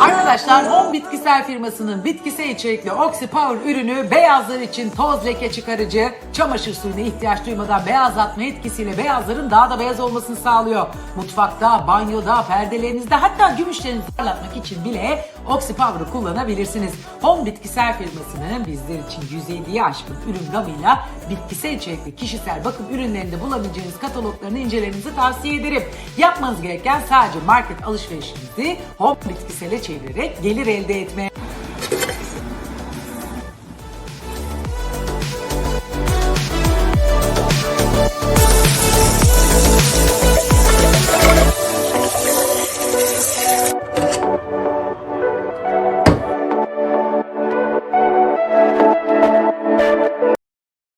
Arkadaşlar Home Bitkisel firmasının bitkisel içerikli Oxy Power ürünü beyazlar için toz leke çıkarıcı, çamaşır suyuna ihtiyaç duymadan beyazlatma etkisiyle beyazların daha da beyaz olmasını sağlıyor. Mutfakta, banyoda, perdelerinizde hatta gümüşlerinizi parlatmak için bile Oxy Power'ı kullanabilirsiniz. Home Bitkisel firmasının bizler için 107'yi aşkın ürün gamıyla bitkisel içerikli kişisel bakım ürünlerinde bulabileceğiniz kataloglarını incelemenizi tavsiye ederim. Yapmanız gereken sadece market alışverişinizi Home Bitkisele çevirerek gelir elde etmeye.